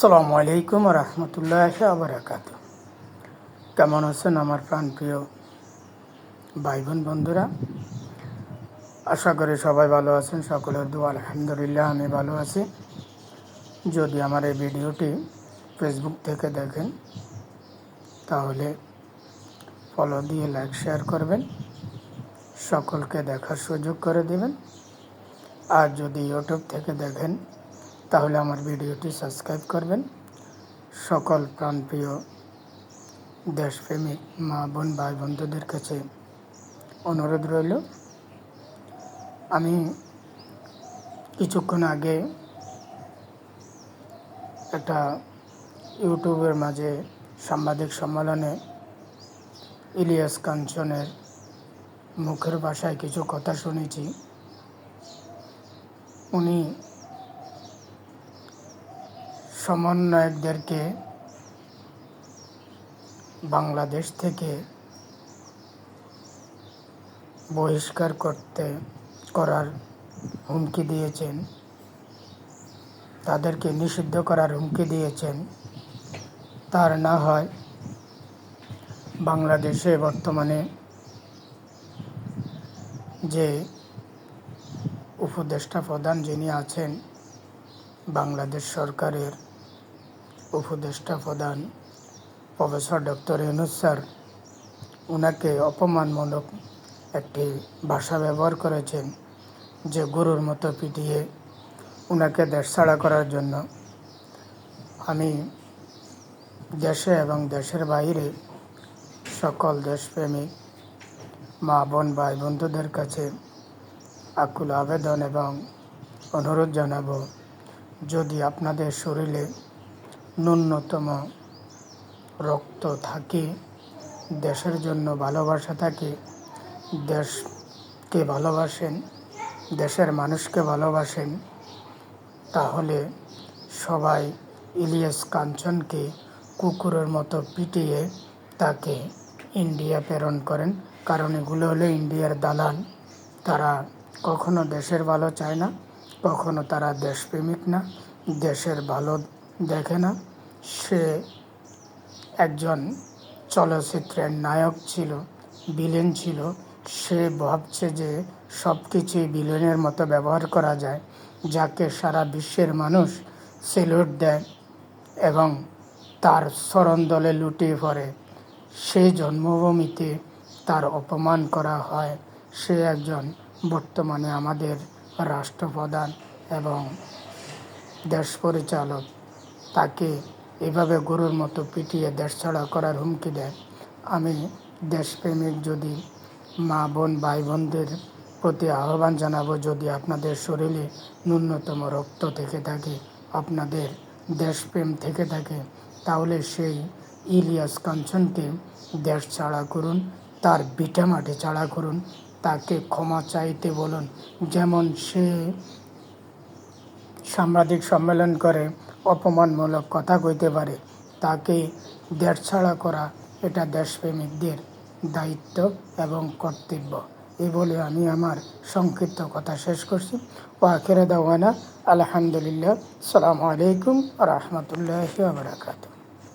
সালামু আলাইকুম রহমতুল্লাহ আবরাকাত কেমন আছেন আমার প্রাণপ্রিয় ভাই বোন বন্ধুরা? আশা করি সবাই ভালো আছেন, সকলের দোয়া, আলহামদুলিল্লাহ, আমি ভালো আছি। যদি আমার এই ভিডিওটি ফেসবুক থেকে দেখেন, তাহলে ফলো দিয়ে লাইক শেয়ার করবেন। সকলকে দেখার সুযোগ করে দেবেন। আর যদি ইউটিউব থেকে দেখেন তাহলে আমার ভিডিওটি সাবস্ক্রাইব করবেন। সকল প্রাণপ্রিয় দেশপ্রেমিক মা বোন, ভাই বন্ধুদের কাছে অনুরোধ রইল। আমি কিছুক্ষণ আগে একটা ইউটিউবের মাঝে সাংবাদিক সম্মেলনে ইলিয়াস কাঞ্চনের মুখের ভাষায় কিছু কথা শুনেছি। উনি সমন্বয়কদেরকে বাংলাদেশ থেকে বহিষ্কার করতে, করার হুমকি দিয়েছেন। তাদেরকে নিষিদ্ধ করার হুমকি দিয়েছেন। তার না হয় বাংলাদেশে বর্তমানে যে উপদেষ্টা প্রধান যিনি আছেন, বাংলাদেশ সরকারের উপদেষ্টা প্রধান প্রফেসর ডক্টর ইউনুস স্যার ওনাকে অপমানমূলক একটি ভাষা ব্যবহার করেছেন যে গরুর মতো পিটিয়ে ওনাকে দেশ ছাড়া করার জন্য। আমি দেশে এবং দেশের বাইরে সকল দেশপ্রেমিক, মা, বোন, ভাই, বন্ধুদের কাছে আকুল আবেদন এবং অনুরোধ জানাব, যদি আপনাদের শরীরে ন্যূনতম রক্ত থাকে, দেশের জন্য ভালোবাসা থাকে, দেশকে ভালোবাসেন, দেশের মানুষকে ভালোবাসেন, তাহলে সবাই ইলিয়াস কাঞ্চনকে কুকুরের মতো পিটিয়ে তাকে ইন্ডিয়া প্রেরণ করেন। কারণ এগুলো হলো ইন্ডিয়ার দালাল। তারা কখনো দেশের ভালো চায় না, কখনো তারা দেশপ্রেমিক না, দেশের ভালো দেখে না। সে একজন চলচ্চিত্রের নায়ক ছিল বিলেন ছিল। সে ভাবছে যে সব কিছুই বিলেনের মতো ব্যবহার করা যায়, যাকে সারা বিশ্বের মানুষ সেলুট দেয় এবং তার স্মরণ দলে লুটিয়ে পড়ে। সেই জন্মভূমিতে তার অপমান করা হয়। সে একজন বর্তমানে আমাদের রাষ্ট্রপ্রধান এবং দেশ পরিচালক। তাকে এভাবে গরুর মতো পিটিয়ে দেশ ছাড়া করার হুমকি দেয়। আমি দেশপ্রেমিক যদি মা, বোন ভাই বোনদের প্রতি আহ্বান জানাব, যদি আপনাদের শরীরে ন্যূনতম রক্ত থেকে থাকে, আপনাদের দেশপ্রেম থেকে থাকে, তাহলে সেই ইলিয়াস কাঞ্চনকে দেশ ছাড়া করুন, তার বিটা মাটি ছাড়া করুন, তাকে ক্ষমা চাইতে বলুন। যেমন সে সাংবাদিক সম্মেলন করে অপমানমূলক কথা কইতে পারে, তাকে দেড়ছাড়া করা এটা দেশপ্রেমিকদের দায়িত্ব এবং কর্তব্য। এই বলে আমি আমার সংক্ষিপ্ত কথা শেষ করছি। ও আখেরা দাওয়ানা, আলহামদুলিল্লাহ, সালামু আলাইকুম রহমতুল্লাহ বারাকাতু